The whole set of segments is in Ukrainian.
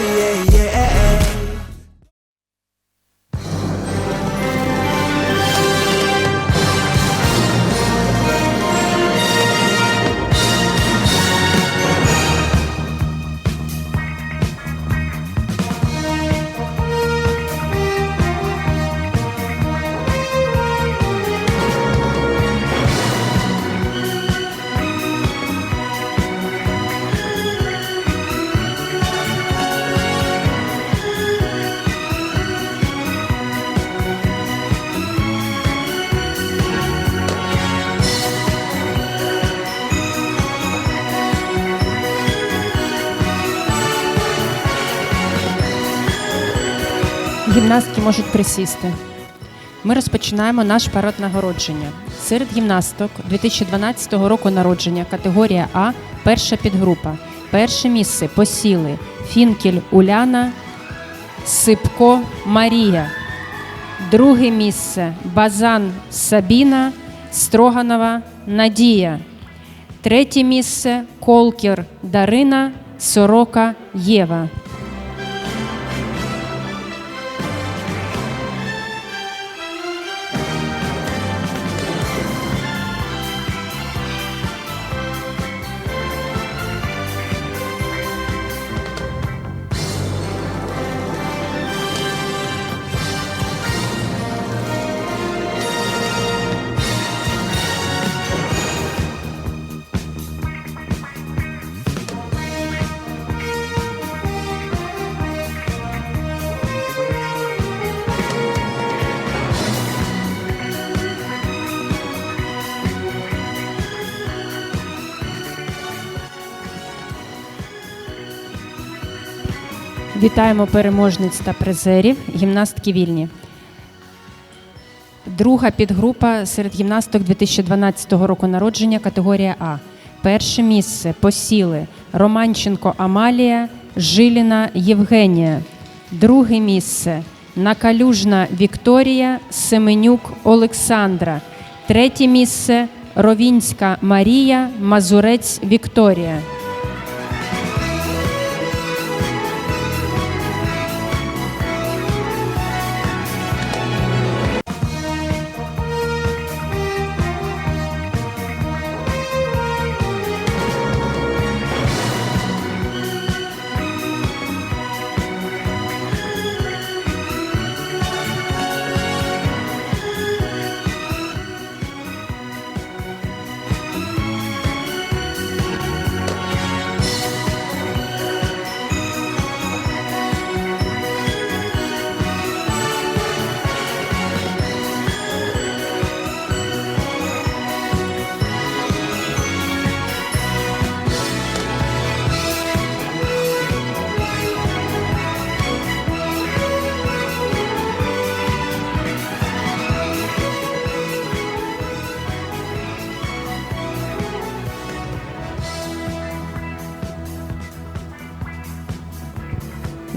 yeah, yeah. Гімнастки можуть присісти. Ми розпочинаємо наш парад нагородження. Серед гімнасток 2012 року народження категорія А перша підгрупа. Перше місце посіли Фінкель Уляна, Сипко Марія. Друге місце Базан Сабіна, Строганова Надія. Третє місце Колкер Дарина, Сорока Єва. Вітаємо переможниць та призерів, гімнастки вільні. Друга підгрупа серед гімнасток 2012 року народження категорія А. Перше місце посіли Романченко Амалія, Жиліна Євгенія. Друге місце Накалюжна Вікторія, Семенюк Олександра. Третє місце Ровінська Марія, Мазурець Вікторія.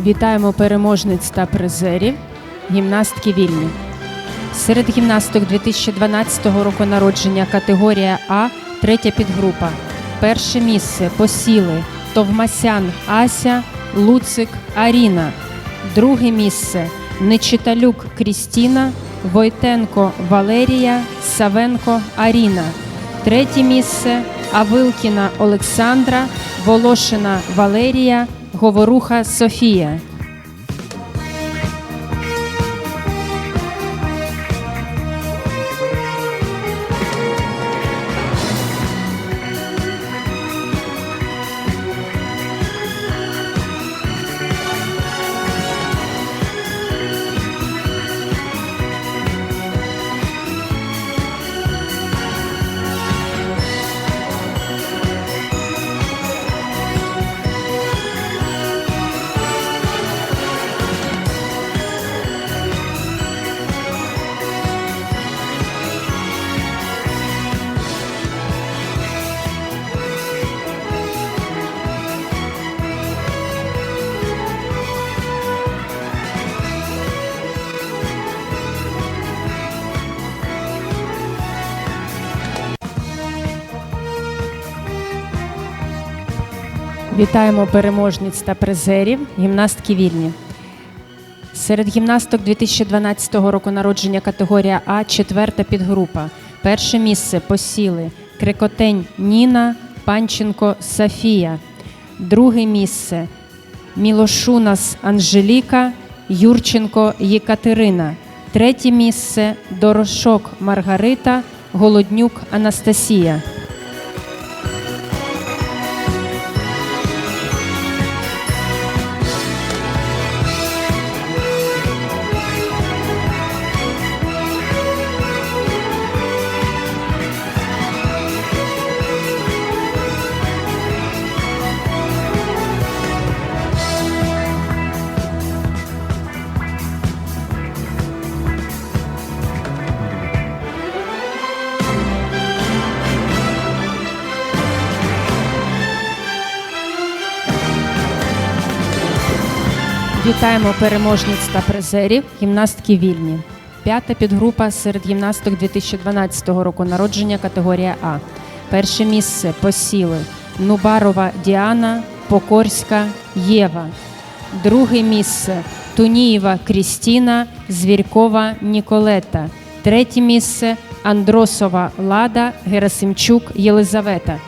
Вітаємо переможниць та призерів, гімнастки вільні. Серед гімнасток 2012 року народження категорія А, третя підгрупа. Перше місце посіли Товмасян Ася, Луцик Аріна. Друге місце Нечиталюк Крістіна, Войтенко Валерія, Савенко Аріна. Третє місце Авилкіна Олександра, Волошина Валерія, Говоруха Софія. Вітаємо переможниць та призерів, гімнастки вільні. Серед гімнасток 2012 року народження категорія А, четверта підгрупа. Перше місце посіли Крикотень Ніна, Панченко Софія. Друге місце Мілошунас Анжеліка, Юрченко Єкатерина. Третє місце Дорошок Маргарита, Голоднюк Анастасія. Вітаємо переможниць та призерів, гімнастки вільні. П'ята підгрупа серед гімнасток 2012 року народження категорія А. Перше місце посіли Нубарова Діана, Покорська Єва. Друге місце Тунієва Крістіна, Звіркова Ніколета. Третє місце Андросова Лада, Герасимчук Єлизавета.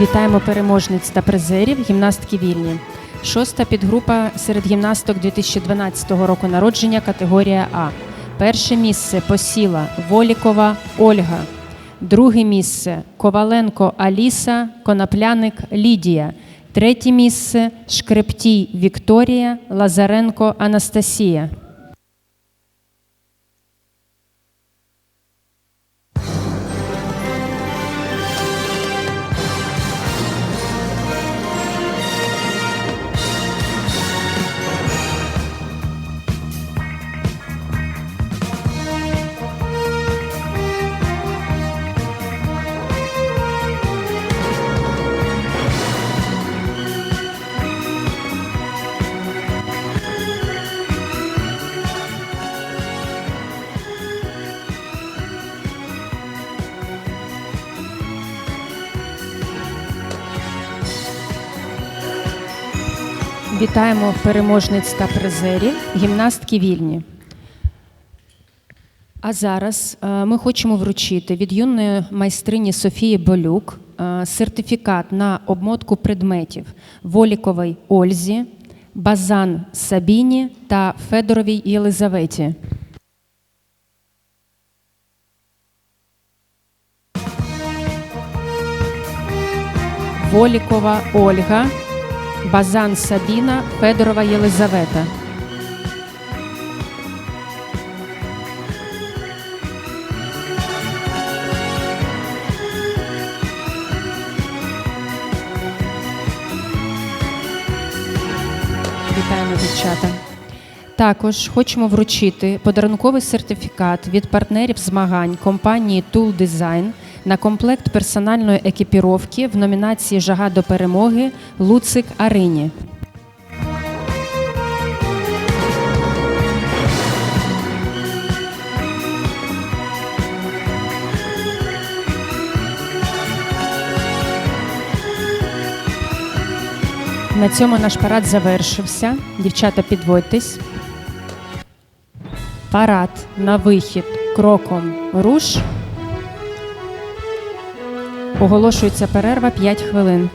Вітаємо переможниць та призерів, гімнастки вільні. Шоста підгрупа серед гімнасток 2012 року народження категорія А. Перше місце посіла Волікова Ольга. Друге місце Коваленко Аліса, Конопляник Лідія. Третє місце Шкрептій Вікторія, Лазаренко Анастасія. Вітаємо переможниць та призерів, гімнастки вільні. А зараз е, ми хочемо вручити від юної майстрині Софії Болюк е, сертифікат на обмотку предметів Воліковій Ользі, Базан Сабіні та Федоровій Єлизаветі. Волікова Ольга, Базан Сабіна, Федорова Єлизавета. Вітаємо дівчата. Також хочемо вручити подарунковий сертифікат від партнерів змагань компанії Tool Design на комплект персональної екіпіровки в номінації Жага до перемоги Луцик Арині. На цьому наш парад завершився. Дівчата, підводьтесь. Парад на вихід кроком руш. Оголошується перерва 5 хвилин.